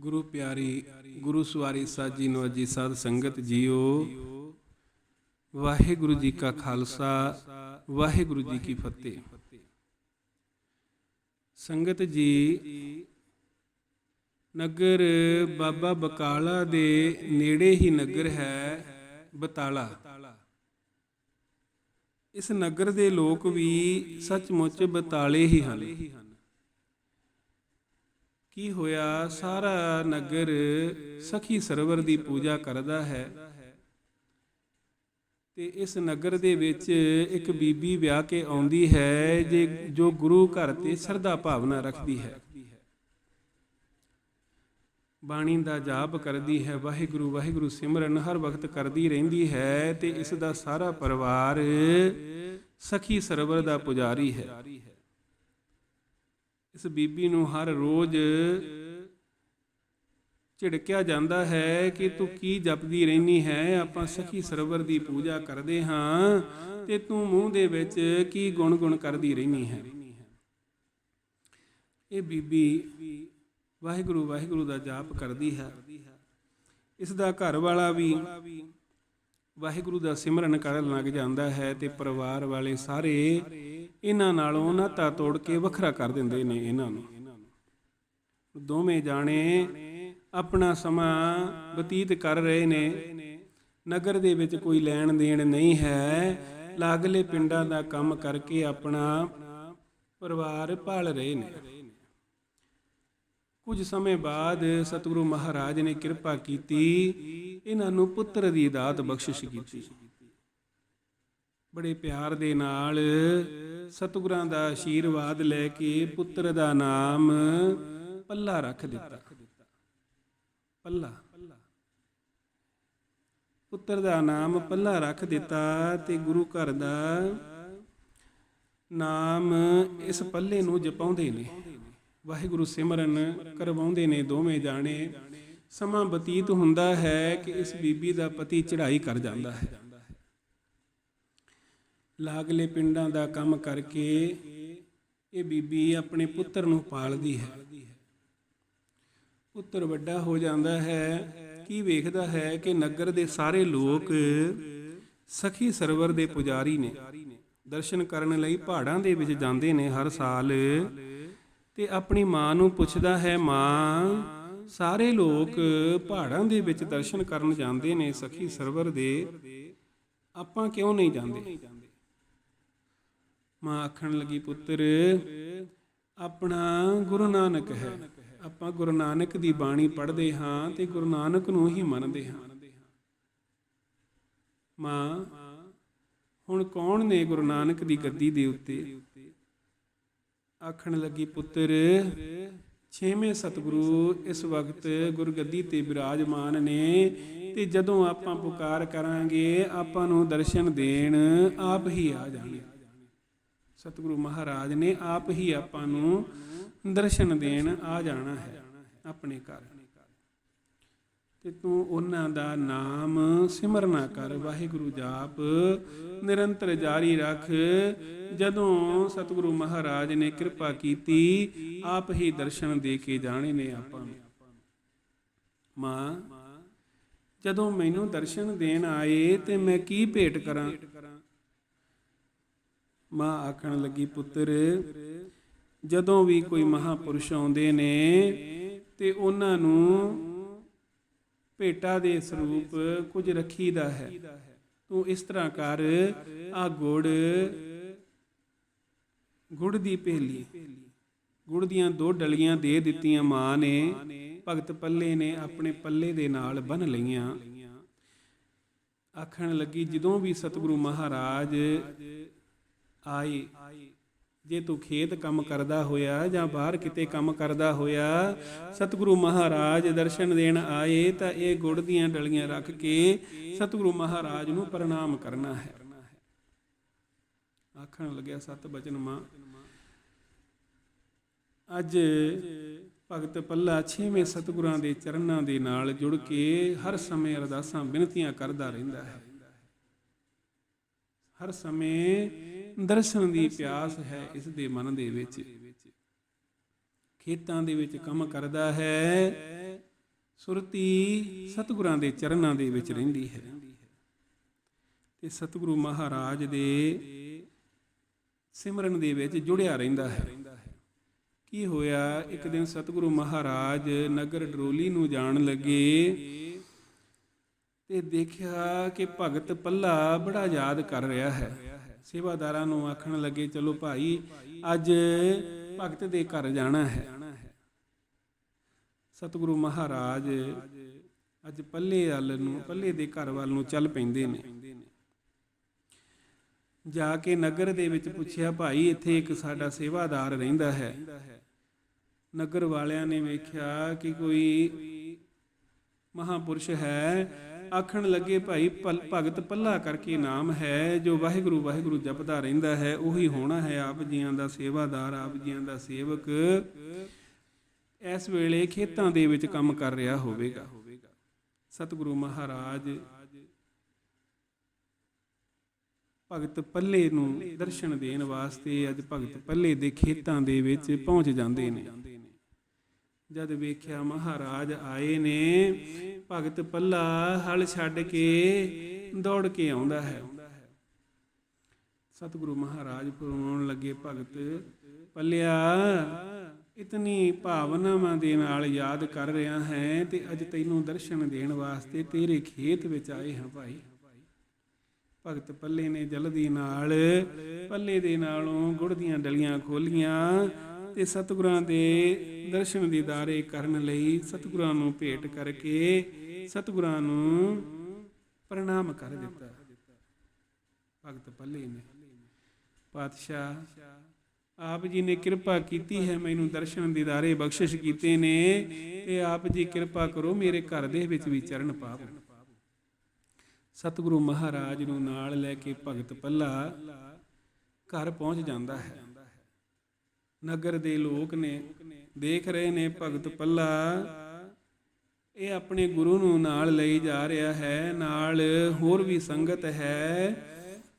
ਗੁਰੂ ਪਿਆਰੀ, ਗੁਰੂ ਸਵਾਰੀ ਸਾਜੀ ਨਵਾਜੀ ਸਾਧ ਸੰਗਤ ਜੀਓ। ਵਾਹਿਗੁਰੂ ਜੀ ਕਾ ਖਾਲਸਾ, ਵਾਹਿਗੁਰੂ ਜੀ ਕੀ ਫਤਿਹ। ਸੰਗਤ ਜੀ, ਨਗਰ ਬਾਬਾ ਬਕਾਲਾ ਦੇ ਨੇੜੇ ਹੀ ਨਗਰ ਹੈ ਬਤਾਲਾ। ਇਸ ਨਗਰ ਦੇ ਲੋਕ ਵੀ ਸੱਚਮੁੱਚ ਬਤਾਲੇ ਹੀ ਹਨ। ਕੀ ਹੋਇਆ? ਸਾਰਾ ਨਗਰ ਸਖੀ ਸਰਵਰ ਦੀ ਪੂਜਾ ਕਰਦਾ ਹੈ। ਤੇ ਇਸ ਨਗਰ ਦੇ ਵਿੱਚ ਇੱਕ ਬੀਬੀ ਵਿਆਹ ਕੇ ਆਉਂਦੀ ਹੈ, ਜੇ ਜੋ ਗੁਰੂ ਘਰ ਤੇ ਸਰਦਾ ਭਾਵਨਾ ਰੱਖਦੀ ਹੈ। ਬਾਣੀ ਦਾ ਜਾਪ ਕਰਦੀ ਹੈ, ਵਾਹਿਗੁਰੂ ਵਾਹਿਗੁਰੂ ਸਿਮਰਨ ਹਰ ਵਕਤ ਕਰਦੀ ਰਹਿੰਦੀ ਹੈ ਤੇ ਇਸ ਦਾ ਸਾਰਾ ਪਰਿਵਾਰ ਸਖੀ ਸਰਵਰ ਦਾ ਪੁਜਾਰੀ ਹੈ। ਇਸ ਬੀਬੀ ਨੂੰ ਹਰ ਰੋਜ਼ ਝਿੜਕਿਆ ਜਾਂਦਾ ਹੈ ਕਿ ਤੂੰ ਕੀ ਜਪਦੀ ਰਹਿਨੀ ਹੈ? ਆਪਾਂ ਸਖੀ ਸਰਵਰ ਦੀ ਪੂਜਾ ਕਰਦੇ ਹਾਂ ਤੇ ਤੂੰ ਮੂੰਹ ਦੇ ਵਿੱਚ ਕੀ ਗੁਣ ਗੁਣ ਕਰਦੀ ਰਹਿਨੀ ਹੈ? ਇਹ ਬੀਬੀ ਵਾਹਿਗੁਰੂ ਵਾਹਿਗੁਰੂ ਦਾ ਜਾਪ ਕਰਦੀ ਹੈ। ਇਸ ਦਾ ਘਰ ਵਾਲਾ ਵੀ ਵਾਹਿਗੁਰੂ ਦਾ ਸਿਮਰਨ ਕਰਨ ਲੱਗ ਜਾਂਦਾ ਹੈ ਤੇ ਪਰਿਵਾਰ ਵਾਲੇ ਸਾਰੇ ਇਹਨਾਂ ਨਾਲੋਂ ਨਾਤਾ ਤੋੜ ਕੇ ਵੱਖਰਾ ਕਰ ਦਿੰਦੇ ਨੇ ਇਹਨਾਂ ਨੂੰ। ਦੋਵੇਂ ਜਾਣੇ ਆਪਣਾ ਸਮਾਂ ਬਤੀਤ ਕਰ ਰਹੇ ਨੇ। ਨਗਰ ਦੇ ਵਿੱਚ ਕੋਈ ਲੈਣ ਦੇਣ ਨਹੀਂ ਹੈ। ਲਾਗਲੇ ਪਿੰਡਾਂ ਦਾ ਕੰਮ ਕਰਕੇ ਆਪਣਾ ਪਰਿਵਾਰ ਪਾਲ ਰਹੇ ਨੇ। ਕੁਝ ਸਮੇਂ ਬਾਅਦ ਸਤਿਗੁਰੂ ਮਹਾਰਾਜ ਨੇ ਕਿਰਪਾ ਕੀਤੀ। ਇਹਨਾਂ ਨੂੰ ਪੁੱਤਰ ਦੀ ਦਾਤ ਬਖਸ਼ਿਸ਼ ਕੀਤੀ। ਬੜੇ ਪਿਆਰ ਦੇ ਨਾਲ ਸਤਿਗੁਰਾਂ ਦਾ ਆਸ਼ੀਰਵਾਦ ਲੈ ਕੇ ਪੁੱਤਰ ਦਾ ਨਾਮ ਪੱਲਾ ਰੱਖ ਦਿੱਤਾ। ਪੱਲਾ। ਪੁੱਤਰ ਦਾ ਨਾਮ ਪੱਲਾ ਰੱਖ ਦਿੱਤਾ ਤੇ ਗੁਰੂ ਘਰ ਦਾ ਨਾਮ ਇਸ ਪੱਲੇ ਨੂੰ ਜਪਾਉਂਦੇ ਨੇ। ਵਾਹਿਗੁਰੂ ਸਿਮਰਨ ਕਰਵਾਉਂਦੇ ਨੇ ਦੋਵੇਂ ਜਾਣੇ। ਸਮਾਂ ਬਤੀਤ ਹੁੰਦਾ ਹੈ ਕਿ ਇਸ ਬੀਬੀ ਦਾ ਪਤੀ ਚੜ੍ਹਾਈ ਕਰ ਜਾਂਦਾ ਹੈ। ਲਾਗਲੇ ਪਿੰਡਾਂ ਦਾ ਕੰਮ ਕਰਕੇ ਇਹ ਬੀਬੀ ਆਪਣੇ ਪੁੱਤਰ ਨੂੰ ਪਾਲਦੀ ਹੈ। ਪੁੱਤਰ ਵੱਡਾ ਹੋ ਜਾਂਦਾ ਹੈ, ਕੀ ਵੇਖਦਾ ਹੈ ਕਿ ਨਗਰ ਦੇ ਸਾਰੇ ਲੋਕ ਸਖੀ ਸਰਵਰ ਦੇ ਪੁਜਾਰੀ ਨੇ। ਦਰਸ਼ਨ ਕਰਨ ਲਈ ਪਹਾੜਾਂ ਦੇ ਵਿੱਚ ਜਾਂਦੇ ਨੇ ਹਰ ਸਾਲ ਤੇ ਆਪਣੀ ਮਾਂ ਨੂੰ ਪੁੱਛਦਾ ਹੈ, ਮਾਂ, ਸਾਰੇ ਲੋਕ ਪਹਾੜਾਂ ਦੇ ਵਿੱਚ ਦਰਸ਼ਨ ਕਰਨ ਜਾਂਦੇ ਨੇ ਸਖੀ ਸਰਵਰ ਦੇ। ਆਪਾਂ ਕਿਉਂ ਨਹੀਂ ਜਾਂਦੇ? ਮਾਂ ਆਖਣ ਲੱਗੀ, ਪੁੱਤਰ, ਆਪਣਾ ਗੁਰੂ ਨਾਨਕ ਹੈ। ਆਪਾਂ ਗੁਰੂ ਨਾਨਕ ਦੀ ਬਾਣੀ ਪੜ੍ਹਦੇ ਹਾਂ ਤੇ ਗੁਰੂ ਨਾਨਕ ਨੂੰ ਹੀ ਮੰਨਦੇ ਹਾਂ। ਮਾਂ, ਹੁਣ ਕੌਣ ਨੇ ਗੁਰੂ ਨਾਨਕ ਦੀ ਗੱਦੀ ਦੇ ਉੱਤੇ? ਆਖਣ ਲੱਗੀ, ਪੁੱਤਰ, ਛੇਵੇਂ ਸਤਿਗੁਰੂ ਇਸ ਵਕਤ ਗੁਰਗੱਦੀ ਤੇ ਬਿਰਾਜਮਾਨ ਨੇ ਤੇ ਜਦੋਂ ਆਪਾਂ ਪੁਕਾਰ ਕਰਾਂਗੇ, ਆਪਾਂ ਨੂੰ ਦਰਸ਼ਨ ਦੇਣ ਆਪ ਹੀ ਆ ਜਾਣਗੇ। ਸਤਿਗੁਰੂ ਮਹਾਰਾਜ ਨੇ ਆਪ ਹੀ ਆਪਾਂ ਨੂੰ ਦਰਸ਼ਨ ਦੇਣ ਆ ਜਾਣਾ ਹੈ ਆਪਣੇ ਘਰ। ਤੇ ਤੂੰ ਉਹਨਾਂ ਦਾ ਨਾਮ ਸਿਮਰਨਾ ਕਰ, ਵਾਹਿਗੁਰੂ ਜਾਪ ਨਿਰੰਤਰ ਜਾਰੀ ਰੱਖ। ਜਦੋਂ ਸਤਿਗੁਰੂ ਮਹਾਰਾਜ ਨੇ ਕਿਰਪਾ ਕੀਤੀ, ਆਪ ਹੀ ਦਰਸ਼ਨ ਦੇ ਕੇ ਜਾਣੇ ਨੇ ਆਪਾਂ ਨੂੰ। ਮਾਂ, ਜਦੋਂ ਮੈਨੂੰ ਦਰਸ਼ਨ ਦੇਣ ਆਏ ਤੇ ਮੈਂ ਕੀ ਭੇਟ ਕਰਾਂ? ਮਾਂ ਆਖਣ ਲੱਗੀ, ਪੁੱਤਰ, ਜਦੋਂ ਵੀ ਕੋਈ ਮਹਾਪੁਰਸ਼ ਆਉਂਦੇ ਨੇ ਤੇ ਉਹਨਾਂ ਨੂੰ ਭੇਟਾ ਦੇ ਸਰੂਪ ਕੁਝ ਰੱਖੀਦਾ ਹੈ। ਤੂੰ ਇਸ ਤਰ੍ਹਾਂ ਕਰ ਆ ਗੁੜ ਗੁੜ ਦੀ ਭੇਲੀ ਗੁੜ ਦੀਆਂ ਦੋ ਡਲੀਆਂ ਦੇ ਦਿੱਤੀਆਂ ਮਾਂ ਨੇ, ਭਗਤ ਪੱਲੇ ਨੇ ਆਪਣੇ ਪੱਲੇ ਦੇ ਨਾਲ ਬੰਨ ਲਈਆਂ। ਆਖਣ ਲੱਗੀ, ਜਦੋਂ ਵੀ ਸਤਿਗੁਰੂ ਮਹਾਰਾਜ ਆਈ। ਜੇ ਤੂੰ ਖੇਤ ਕੰਮ ਕਰਦਾ ਹੋਇਆ ਜਾਂ ਬਾਹਰ ਕਿਤੇ ਕੰਮ ਕਰਦਾ ਹੋਇਆ, ਸਤਿਗੁਰੂ ਮਹਾਰਾਜ ਦਰਸ਼ਨ ਦੇਣ ਆਏ, ਤਾਂ ਇਹ ਗੁੜ ਦੀਆਂ ਡਲੀਆਂ ਰੱਖ ਕੇ ਸਤਿਗੁਰੂ ਮਹਾਰਾਜ ਨੂੰ ਪ੍ਰਣਾਮ ਕਰਨਾ ਹੈ। ਆਖਣ ਲੱਗਿਆ, ਸਤ ਬਚਨ ਮਾਂ। ਅੱਜ ਭਗਤ ਪੱਲਾ ਛੇਵੇਂ ਸਤਿਗੁਰਾਂ ਦੇ ਚਰਨਾਂ ਦੇ ਨਾਲ ਜੁੜ ਕੇ ਹਰ ਸਮੇਂ ਅਰਦਾਸਾਂ, ਬੇਨਤੀਆਂ ਕਰਦਾ ਰਹਿੰਦਾ ਹੈ। ਹਰ ਸਮੇਂ ਦਰਸ਼ਨ ਦੀ ਪਿਆਸ ਹੈ ਇਸ ਦੇ ਮਨ ਦੇ ਵਿੱਚ। ਖੇਤਾਂ ਦੇ ਵਿੱਚ ਕੰਮ ਕਰਦਾ ਹੈ। ਸੁਰਤੀ ਸਤਿਗੁਰਾਂ ਦੇ ਚਰਨਾਂ ਦੇ ਵਿੱਚ ਰਹਿੰਦੀ ਹੈ। ਤੇ ਸਤਿਗੁਰੂ ਮਹਾਰਾਜ ਦੇ ਸਿਮਰਨ ਦੇ ਵਿੱਚ ਜੁੜਿਆ ਰਹਿੰਦਾ ਹੈ। ਕੀ ਹੋਇਆ? ਇੱਕ ਦਿਨ ਸਤਿਗੁਰੂ ਮਹਾਰਾਜ ਨਗਰ ਡਰੋਲੀ ਨੂੰ ਜਾਣ ਲੱਗੇ ਤੇ ਦੇਖਿਆ ਕਿ ਭਗਤ ਪੱਲਾ ਬੜਾ ਯਾਦ ਕਰ ਰਿਹਾ ਹੈ। ਸੇਵਾਦਾਰਾਂ ਨੂੰ ਆਖਣ ਲੱਗੇ, ਚਲੋ ਭਾਈ, ਅੱਜ ਭਗਤ ਦੇ ਘਰ ਜਾਣਾ ਹੈ। ਸਤਿਗੁਰੂ ਮਹਾਰਾਜ ਅੱਜ ਪੱਲੇ ਵੱਲ ਨੂੰ, ਪੱਲੇ ਦੇ ਘਰ ਵੱਲ ਨੂੰ ਚੱਲ ਪੈਂਦੇ ਨੇ। ਜਾ ਕੇ ਨਗਰ ਦੇ ਵਿੱਚ ਪੁੱਛਿਆ, ਭਾਈ, ਇੱਥੇ ਇੱਕ ਸਾਡਾ ਸੇਵਾਦਾਰ ਰਹਿੰਦਾ ਹੈ। ਨਗਰ ਵਾਲਿਆਂ ਨੇ ਵੇਖਿਆ ਕਿ ਕੋਈ ਮਹਾਪੁਰਸ਼ ਹੈ ਆਖਣ ਲੱਗੇ, ਭਾਈ, ਭਲ- ਭਗਤ ਪੱਲਾ ਕਰਕੇ ਨਾਮ ਹੈ, ਜੋ ਵਾਹਿਗੁਰੂ ਵਾਹਿਗੁਰੂ ਜਪਦਾ ਰਹਿੰਦਾ ਹੈ, ਉਹੀ ਹੋਣਾ ਹੈ ਆਪ ਜੀਆਂ ਦਾ ਸੇਵਾਦਾਰ, ਆਪ ਜੀਆਂ ਦਾ ਸੇਵਕ। ਇਸ ਵੇਲੇ ਖੇਤਾਂ ਦੇ ਵਿੱਚ ਕੰਮ ਕਰ ਰਿਹਾ ਹੋਵੇਗਾ। ਸਤਿਗੁਰੂ ਮਹਾਰਾਜ ਭਗਤ ਪੱਲੇ ਨੂੰ ਦਰਸ਼ਨ ਦੇਣ ਵਾਸਤੇ ਅੱਜ ਭਗਤ ਪੱਲੇ ਦੇ ਖੇਤਾਂ ਦੇ ਵਿੱਚ ਪਹੁੰਚ ਜਾਂਦੇ ਨੇ। ਜਦ ਵੇਖਿਆ ਮਹਾਰਾਜ ਆਏ ਨੇ ਭਗਤ ਪੱਲਾ ਹਲ ਛੱਡ ਕੇ ਦੌੜ ਕੇ ਆਉਂਦਾ ਹੈ। ਸਤਿਗੁਰੂ ਮਹਾਰਾਜ ਫਰਮਾਉਣ ਲੱਗੇ, ਭਗਤ ਪੱਲਿਆ, ਇਤਨੀ ਭਾਵਨਾਵਾਂ ਦੇ ਨਾਲ ਯਾਦ ਕਰ ਰਿਹਾ ਹੈ ਤੇ ਅੱਜ ਤੈਨੂੰ ਦਰਸ਼ਨ ਦੇਣ ਵਾਸਤੇ ਤੇਰੇ ਖੇਤ ਵਿੱਚ ਆਏ ਹਾਂ ਭਾਈ। ਭਗਤ ਪੱਲੇ ਨੇ ਜਲਦੀ ਨਾਲ, ਪੱਲੇ ਦੇ ਨਾਲੋਂ ਗੁੜ ਦੀਆਂ ਡਲੀਆਂ ਖੋਲੀਆਂ ਤੇ ਸਤਿਗੁਰਾਂ ਦੇ ਦਰਸ਼ਨ ਦੀਦਾਰੇ ਕਰਨ ਲਈ ਸਤਿਗੁਰਾਂ ਨੂੰ ਭੇਟ ਕਰਕੇ ਸਤਿਗੁਰਾਂ ਨੂੰ ਪ੍ਰਣਾਮ ਕਰ ਦਿੱਤਾ। ਭਗਤ ਪੱਲੇ ਨੇ। ਪਾਤਸ਼ਾਹ, ਆਪ ਜੀ ਨੇ ਕਿਰਪਾ ਕੀਤੀ ਹੈ, ਮੈਨੂੰ ਦਰਸ਼ਨ ਦੀਦਾਰੇ ਬਖਸ਼ਿਸ਼ ਕੀਤੇ ਨੇ ਤੇ ਆਪ ਜੀ ਕਿਰਪਾ ਕਰੋ ਮੇਰੇ ਘਰ ਦੇ ਵਿੱਚ ਵੀ ਚਰਨ ਪਾਵੋ। ਸਤਿਗੁਰੂ ਮਹਾਰਾਜ ਨੂੰ ਨਾਲ ਲੈ ਕੇ ਭਗਤ ਪੱਲਾ ਘਰ ਪਹੁੰਚ ਜਾਂਦਾ ਹੈ। ਨਗਰ ਦੇ ਲੋਕ ਨੇ, ਦੇਖ ਰਹੇ ਨੇ ਭਗਤ ਪੱਲਾ। ਇਹ ਆਪਣੇ ਗੁਰੂ ਨੂੰ ਨਾਲ ਲਈ ਜਾ ਰਿਹਾ ਹੈ, ਨਾਲ ਹੋਰ ਵੀ ਸੰਗਤ ਹੈ।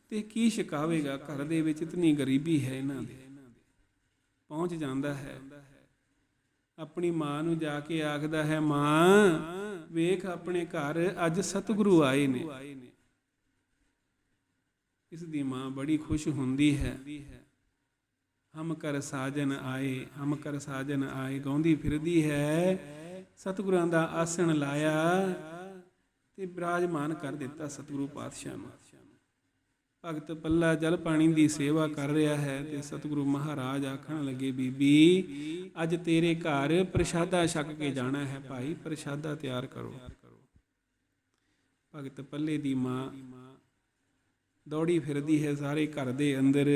ਤੇ ਕੀ ਸ਼ਿਕਾਵੇਗਾ ਘਰ ਦੇ ਵਿੱਚ ਇਤਨੀ ਗਰੀਬੀ ਹੈ ਇਹਨਾਂ ਦੇ। ਪਹੁੰਚ ਜਾਂਦਾ ਹੈ। ਆਪਣੀ ਮਾਂ ਨੂੰ ਜਾ ਕੇ ਆਖਦਾ ਹੈ, ਮਾਂ, ਵੇਖ ਆਪਣੇ ਘਰ ਅੱਜ ਸਤਿਗੁਰੂ ਆਏ ਨੇ। ਇਸ ਦੀ ਮਾਂ ਬੜੀ ਖੁਸ਼ ਹੁੰਦੀ ਹੈ। ਹਮ ਕਰ ਸਾਜਨ ਆਏ, ਹਮ ਕਰ ਸਾਜਨ ਆਏ, ਗਾਉਂਦੀ ਫਿਰਦੀ ਹੈ, ਸਤਿਗੁਰਾਂ ਦਾ ਆਸਣ ਲਾਇਆ ਤੇ ਬਿਰਾਜਮਾਨ ਕਰ ਦਿੱਤਾ ਸਤਿਗੁਰੂ ਪਾਤਸ਼ਾਹ ਨੂੰ। ਭਗਤ ਪੱਲਾ ਜਲ ਪਾਣੀ ਦੀ ਸੇਵਾ ਕਰ ਰਿਹਾ ਹੈ ਤੇ ਸਤਿਗੁਰੂ ਮਹਾਰਾਜ ਆਖਣ ਲੱਗੇ, ਬੀਬੀ, ਅੱਜ ਤੇਰੇ ਘਰ ਪ੍ਰਸ਼ਾਦਾ ਛਕ ਕੇ ਜਾਣਾ ਹੈ, ਭਾਈ ਪ੍ਰਸ਼ਾਦਾ ਤਿਆਰ ਕਰੋ। ਭਗਤ ਪੱਲੇ ਦੀ ਮਾਂ ਦੌੜੀ ਫਿਰਦੀ ਹੈ ਸਾਰੇ ਘਰ ਦੇ ਅੰਦਰ।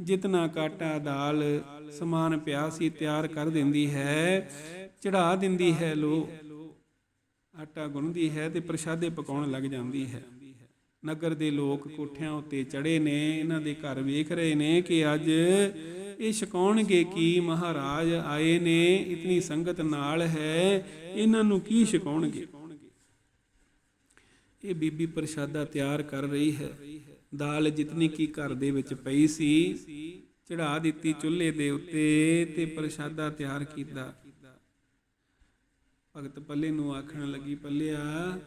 ਜਿਤਨਾ ਕਾਟਾ ਦਾਲ ਸਮਾਨ ਪਿਆ ਸੀ ਤਿਆਰ ਕਰ ਦਿੰਦੀ ਹੈ ਚੜਾ ਦਿੰਦੀ ਹੈ ਲੋ। ਆਟਾ ਗੁੰਨਦੀ ਹੈ ਤੇ ਪ੍ਰਸ਼ਾਦੇ ਪਕਾਉਣ ਲੱਗ ਜਾਂਦੀ ਹੈ। ਨਗਰ ਦੇ ਲੋਕ ਕੋਠਿਆਂ ਉੱਤੇ ਚੜੇ ਨੇ, ਇਹਨਾਂ ਦੇ ਘਰ ਵੇਖ ਰਹੇ ਨੇ ਕਿ ਅੱਜ ਇਹ ਛਕਾਉਣਗੇ ਕੀ? ਮਹਾਰਾਜ ਆਏ ਨੇ, ਇਤਨੀ ਸੰਗਤ ਨਾਲ ਹੈ, ਇਹਨਾਂ ਨੂੰ ਕੀ ਛਕਾਉਣਗੇ? ਇਹ ਬੀਬੀ ਪ੍ਰਸ਼ਾਦਾ ਤਿਆਰ ਕਰ ਰਹੀ ਹੈ। ਦਾਲ ਜਿਤਨੀ ਕੀ ਘਰ ਦੇ ਵਿੱਚ ਪਈ ਸੀ ਚੜਾ ਦਿੱਤੀ ਚੁੱਲ੍ਹੇ ਦੇ ਉੱਤੇ ਤੇ ਪ੍ਰਸ਼ਾਦਾ ਤਿਆਰ ਕੀਤਾ। ਭਗਤ ਪੱਲੇ ਨੂੰ ਆਖਣ ਲੱਗੀ, ਪੱਲਿਆ,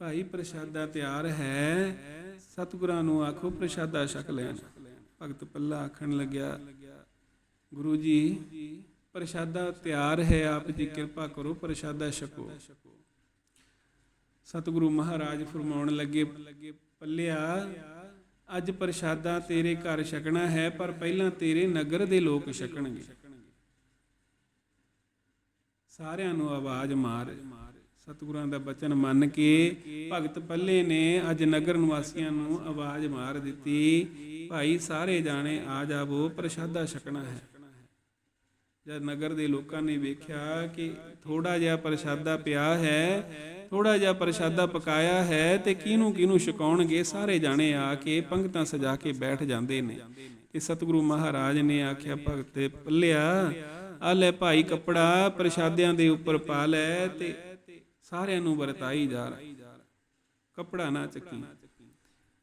ਭਾਈ ਪ੍ਰਸ਼ਾਦਾ ਤਿਆਰ ਹੈ। ਸਤਿਗੁਰਾਂ ਨੂੰ ਆਖੋ ਪ੍ਰਸ਼ਾਦਾ ਛਕ ਲੈਣ। ਭਗਤ ਪੱਲਾ ਆਖਣ ਲੱਗਿਆ, ਗੁਰੂ ਜੀ, ਪ੍ਰਸ਼ਾਦਾ ਤਿਆਰ ਹੈ, ਆਪ ਜੀ ਕਿਰਪਾ ਕਰੋ, ਪ੍ਰਸ਼ਾਦਾ ਛਕੋ। ਸਤਿਗੁਰੂ ਮਹਾਰਾਜ ਫਰਮਾਉਣ ਲੱਗੇ ਪੱਲਿਆ, ਅੱਜ ਪ੍ਰਸ਼ਾਦਾ ਤੇਰੇ ਘਰ ਛਕਣਾ ਹੈ, ਪਰ ਪਹਿਲਾਂ ਤੇਰੇ ਨਗਰ ਦੇ ਲੋਕ ਛਕਣਗੇ। ਸਾਰਿਆਂ ਨੂੰ ਆਵਾਜ਼ ਮਾਰ। ਸਤਿਗੁਰਾਂ ਦਾ ਬਚਨ ਮੰਨ ਕੇ ਭਗਤ ਪੱਲੇ ਨੇ ਅੱਜ ਨਗਰ ਨਿਵਾਸੀਆਂ ਨੂੰ ਆਵਾਜ਼ ਮਾਰ ਦਿੱਤੀ, ਭਾਈ, ਸਾਰੇ ਜਾਣੇ ਆ ਜਾਵੋ, ਪ੍ਰਸ਼ਾਦਾ ਛਕਣਾ ਹੈ। ਜਦ ਨਗਰ ਦੇ ਲੋਕਾਂ ਨੇ ਵੇਖਿਆ ਕਿ ਥੋੜਾ ਜਿਹਾ ਪ੍ਰਸ਼ਾਦਾ ਪਿਆ ਹੈ ਥੋੜਾ ਜਿਹਾ ਪ੍ਰਸ਼ਾਦਾ ਪਕਾਇਆ ਹੈ ਤੇ ਕਿਹਨੂੰ ਕਿਹਨੂੰ ਛਕਾਉਣਗੇ, ਸਾਰੇ ਜਾਣੇ ਆ ਕੇ ਪੰਗਤਾਂ ਸਜਾ ਕੇ ਬੈਠ ਜਾਂਦੇ ਨੇ। ਤੇ ਸਤਿਗੁਰੂ ਮਹਾਰਾਜ ਨੇ ਆਖਿਆ, ਭਗਤ ਪੱਲਿਆ, ਆ ਲੈ ਭਾਈ ਕੱਪੜਾ, ਪ੍ਰਸ਼ਾਦਿਆਂ ਦੇ ਉੱਪਰ ਪਾ ਲੈ ਤੇ ਸਾਰਿਆਂ ਨੂੰ ਵਰਤਾਈ ਜਾ ਕੱਪੜਾ ਨਾ ਚੱਕੀ।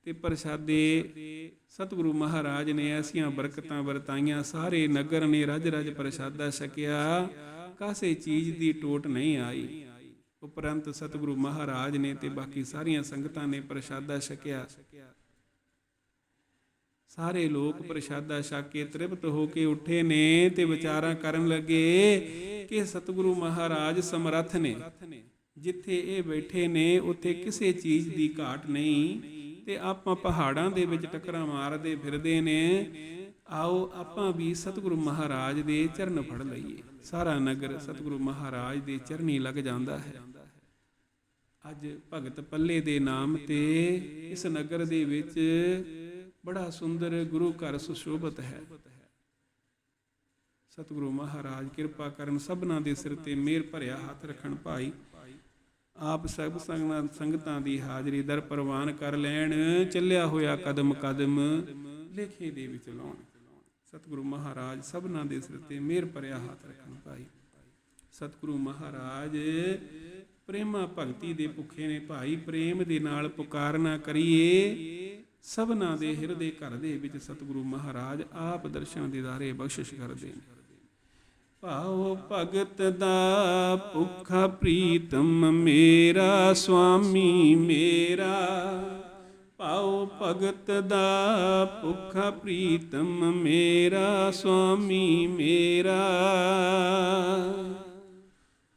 ਤੇ ਪ੍ਰਸ਼ਾਦੇ ਸਤਿਗੁਰੂ ਮਹਾਰਾਜ ਨੇ ਐਸੀਆਂ ਬਰਕਤਾਂ ਵਰਤਾਈਆਂ, ਸਾਰੇ ਨਗਰ ਨੇ ਰਜ ਰਜ ਪ੍ਰਸ਼ਾਦਾ ਛਕਿਆ। ਕਾਸੇ ਚੀਜ਼ ਦੀ ਟੋਟ ਨਹੀਂ ਆਈ। ਉਪਰੰਤ ਸਤਿਗੁਰੂ ਮਹਾਰਾਜ ਨੇ ਤੇ ਬਾਕੀ ਸਾਰੀਆਂ ਸੰਗਤਾਂ ਨੇ ਪ੍ਰਸ਼ਾਦਾ ਛਕਿਆ। ਸਾਰੇ ਲੋਕ ਪ੍ਰਸ਼ਾਦਾ ਛਕ ਕੇ ਤ੍ਰਿਪਤ ਹੋ ਕੇ ਉੱਠੇ ਨੇ ਤੇ ਵਿਚਾਰਾਂ ਕਰਨ ਲੱਗੇ ਕਿ ਸਤਿਗੁਰੂ ਮਹਾਰਾਜ ਸਮਰੱਥ ਨੇ। ਜਿੱਥੇ ਇਹ ਬੈਠੇ ਨੇ, ਉੱਥੇ ਕਿਸੇ ਚੀਜ਼ ਦੀ ਘਾਟ ਨਹੀਂ ਤੇ ਆਪਾਂ ਪਹਾੜਾਂ ਦੇ ਵਿੱਚ ਟੱਕਰਾਂ ਮਾਰਦੇ ਫਿਰਦੇ ਨੇ। ਆਓ ਆਪਾਂ ਵੀ ਸਤਿਗੁਰੂ ਮਹਾਰਾਜ ਦੇ ਚਰਨ ਫੜ ਲਈਏ। ਸਾਰਾ ਨਗਰ ਸਤਿਗੁਰੂ ਮਹਾਰਾਜ ਦੇ ਚਰਨੀ ਲੱਗ ਜਾਂਦਾ ਹੈ। ਅੱਜ ਭਗਤ ਪੱਲੇ ਦੇ ਨਾਮ ਤੇ ਇਸ ਨਗਰ ਦੇ ਵਿੱਚ ਬੜਾ ਸੁੰਦਰ ਗੁਰੂ ਘਰ ਸੁਸ਼ੋਭਤ ਹੈ। ਸਤਿਗੁਰੂ ਮਹਾਰਾਜ, ਕਿਰਪਾ ਕਰਨ ਸਭਨਾਂ ਦੇ ਸਿਰ ਤੇ ਮਿਹਰ ਭਰਿਆ ਹੱਥ ਰੱਖਣ ਭਾਈ। ਆਪ ਸਭ ਸੰਗਤਾਂ ਦੀ ਹਾਜ਼ਰੀ ਦਰ ਪ੍ਰਵਾਨ ਕਰ ਲੈਣ, ਚੱਲਿਆ ਹੋਇਆ ਕਦਮ ਕਦਮ ਲੇਖੇ ਦੇ ਵਿੱਚ ਲਾਉਣ। ਸਤਿਗੁਰੂ ਮਹਾਰਾਜ ਸਭਨਾਂ ਦੇ ਸਿਰ ਤੇ ਮਿਹਰ ਭਰਿਆ ਹੱਥ ਰੱਖਣ ਭਾਈ। ਸਤਿਗੁਰੂ ਮਹਾਰਾਜ ਪ੍ਰੇਮਾ ਭਗਤੀ ਦੇ ਭੁੱਖੇ ਨੇ ਭਾਈ, ਪ੍ਰੇਮ ਦੇ ਨਾਲ ਪੁਕਾਰਨਾ ਕਰੀਏ। ਸਭਨਾਂ ਦੇ ਹਿਰਦੇ ਘਰ ਦੇ ਵਿੱਚ ਸਤਿਗੁਰੂ ਮਹਾਰਾਜ ਆਪ ਦਰਸ਼ਨ ਦੀਦਾਰੇ ਬਖਸ਼ਿਸ਼ ਕਰਦੇ ਨੇ। ਭਾਉ ਭਗਤ ਦਾ ਭੁੱਖਾ ਪ੍ਰੀਤਮ ਮੇਰਾ ਸੁਆਮੀ ਮੇਰਾ। ਭਾਉ ਭਗਤ ਦਾ ਭੁੱਖਾ ਪ੍ਰੀਤਮ ਮੇਰਾ ਸੁਆਮੀ ਮੇਰਾ।